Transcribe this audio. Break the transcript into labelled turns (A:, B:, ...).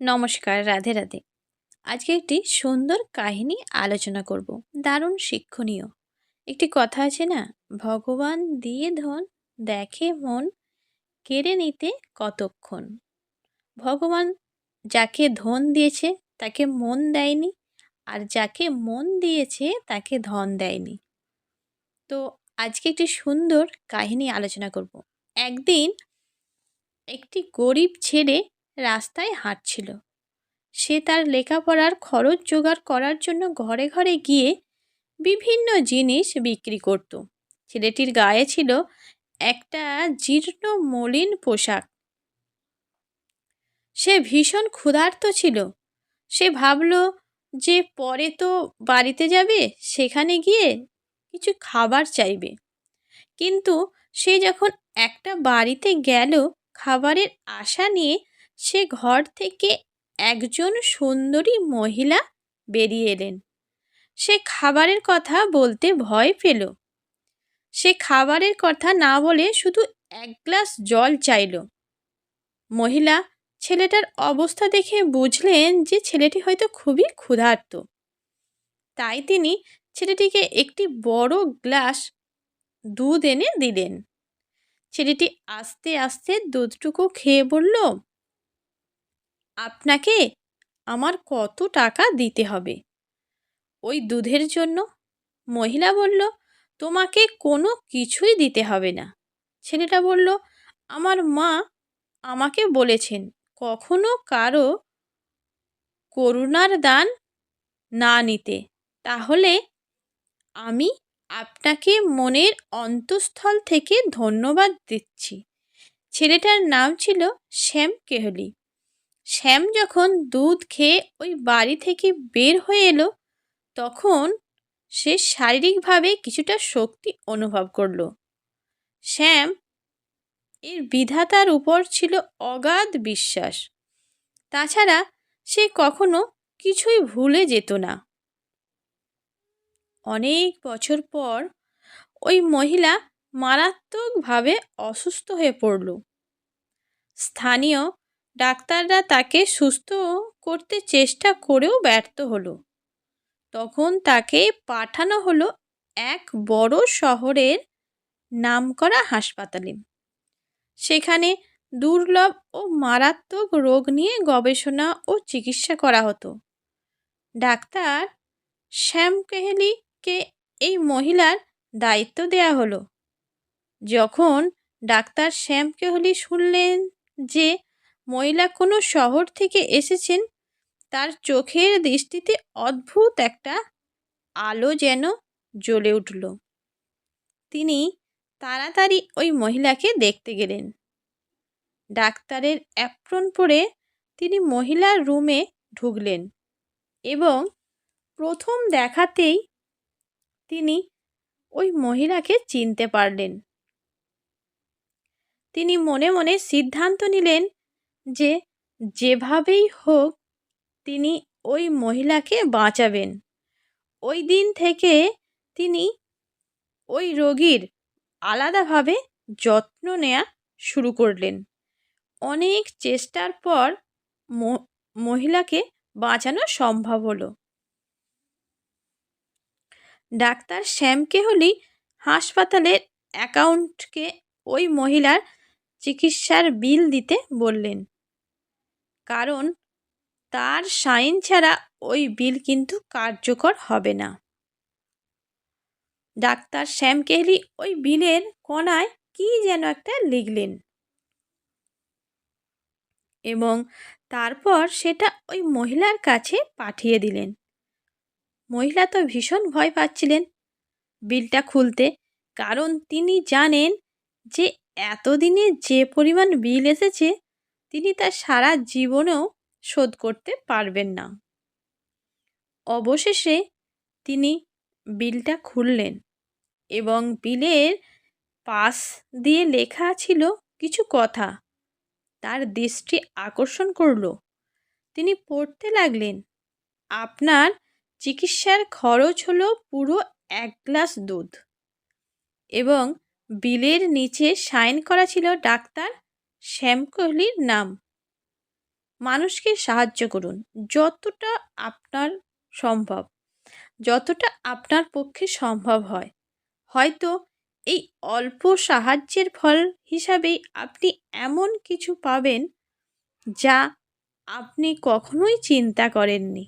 A: নমস্কার, রাধে রাধে। আজকে একটি সুন্দর কাহিনী আলোচনা করব, দারুণ শিক্ষণীয়। একটি কথা আছে না, ভগবান দিয়ে ধন, দেখে মন, কেড়ে নিতে কতক্ষণ? ভগবান যাকে ধন দিয়েছে, তাকে মন দেয়নি, আর যাকে মন দিয়েছে, তাকে ধন দেয়নি। তো আজকে একটি সুন্দর কাহিনী আলোচনা করব। একদিন একটি গরিব ছেলে রাস্তায় হাঁটছিল। সে তার লেখাপড়ার খরচ জোগাড় করার জন্য ঘরে ঘরে গিয়ে বিভিন্ন জিনিস বিক্রি করত। ছেলেটির গায়ে ছিল একটা জীর্ণ মলিন পোশাক। সে ভীষণ ক্ষুধার্ত ছিল। সে ভাবল যে পরে তো বাড়িতে যাবে, সেখানে গিয়ে কিছু খাবার চাইবে। কিন্তু সে যখন একটা বাড়িতে গেল, খাবারের আশা নিয়ে সে ঘর থেকে একজন সুন্দরী মহিলা বেরিয়ে এলেন। সে খাবারের কথা বলতে ভয় পেল। সে খাবারের কথা না বলে শুধু এক গ্লাস জল চাইল। মহিলা, ছেলেটার অবস্থা দেখে বুঝলেন যে ছেলেটি হয়তো খুবই ক্ষুধার্ত। তাই তিনি ছেলেটিকে একটি বড় গ্লাস দুধ এনে দিলেন। ছেলেটি আস্তে আস্তে দুধটুকু খেয়ে বলল আপনাকে আমার কত টাকা দিতে হবে? ওই দুধের জন্য? মহিলা বলল, তোমাকে কোনো কিছুই দিতে হবে না। ছেলেটা বলল, আমার মা আমাকে বলেছেন, কখনো কারও করুণার দান না নিতে। তাহলে আমি আপনাকে মনের অন্তঃস্থল থেকে ধন্যবাদ দিচ্ছি। ছেলেটার নাম ছিল শ্যাম কেহলি। শ্যাম যখন দুধ খেয়ে ওই বাড়ি থেকে বের হয়ে এলো, তখন সে শারীরিকভাবে কিছুটা শক্তি অনুভব করল। শ্যাম এর বিধাতার উপর ছিল অগাধ বিশ্বাস। তাছাড়া সে কখনো কিছুই ভুলে যেত না। অনেক বছর পর ওই মহিলা মারাত্মকভাবে অসুস্থ হয়ে পড়ল। স্থানীয় ডাক্তাররা তাকে সুস্থ করতে চেষ্টা করেও ব্যর্থ হলো। তখন তাকে পাঠানো হলো এক বড় শহরের নামকরা হাসপাতালে। সেখানে দুর্লভ ও মারাত্মক রোগ নিয়ে গবেষণা ও চিকিৎসা করা হতো। ডাক্তার শ্যাম কেহলিকে এই মহিলার দায়িত্ব দেয়া হলো। যখন ডাক্তার শ্যাম কেহলি শুনলেন যে মহিলা কোনো শহর থেকে এসেছেন, তার চোখের দৃষ্টিতে অদ্ভুত একটা আলো যেন জ্বলে উঠল। তিনি তাড়াতাড়ি ওই মহিলাকে দেখতে গেলেন। ডাক্তারের অ্যাপ্রন পরে তিনি মহিলার রুমে ঢুকলেন এবং প্রথম দেখাতেই তিনি ওই মহিলাকে চিনতে পারলেন। তিনি মনে মনে সিদ্ধান্ত নিলেন যে যেভাবেই হোক, তিনি ওই মহিলাকে বাঁচাবেন। ওই দিন থেকে তিনি ওই রোগীর আলাদাভাবে যত্ন নেওয়া শুরু করলেন। অনেক চেষ্টার পর মহিলাকে বাঁচানো সম্ভব হলো। ডাক্তার শ্যামকে হলি হাসপাতালের অ্যাকাউন্টকে ওই মহিলার চিকিৎসার বিল দিতে বললেন। কারণ তার সাইন ছাড়া ওই বিল কিন্তু কার্যকর হবে না। ডাক্তার শ্যাম কেহলি ওই বিলের কণায় কি যেন একটা লিখলেন। এবং তারপর সেটা ওই মহিলার কাছে পাঠিয়ে দিলেন। মহিলা তো ভীষণ ভয় পাচ্ছিলেন বিলটা খুলতে, কারণ তিনি জানেন যে এতদিনে যে পরিমাণ বিল এসেছে তিনি তার সারা জীবনেও শোধ করতে পারবেন না। অবশেষে তিনি বিলটা খুললেন এবং বিলের পাশ দিয়ে লেখা ছিল কিছু কথা। তার দৃষ্টি আকর্ষণ করল। তিনি পড়তে লাগলেন, আপনার চিকিৎসার খরচ হলো পুরো এক গ্লাস দুধ এবং বিলের নিচে সাইন করা ছিল ডাক্তার শ্যাম কোহলির নাম। মানুষকে সাহায্য করুন, যতটা আপনার সম্ভব, যতটা আপনার পক্ষে সম্ভব হয়। হয়তো এই অল্প সাহায্যের ফল হিসাবেই আপনি এমন কিছু পাবেন যা আপনি কখনোই চিন্তা করেননি।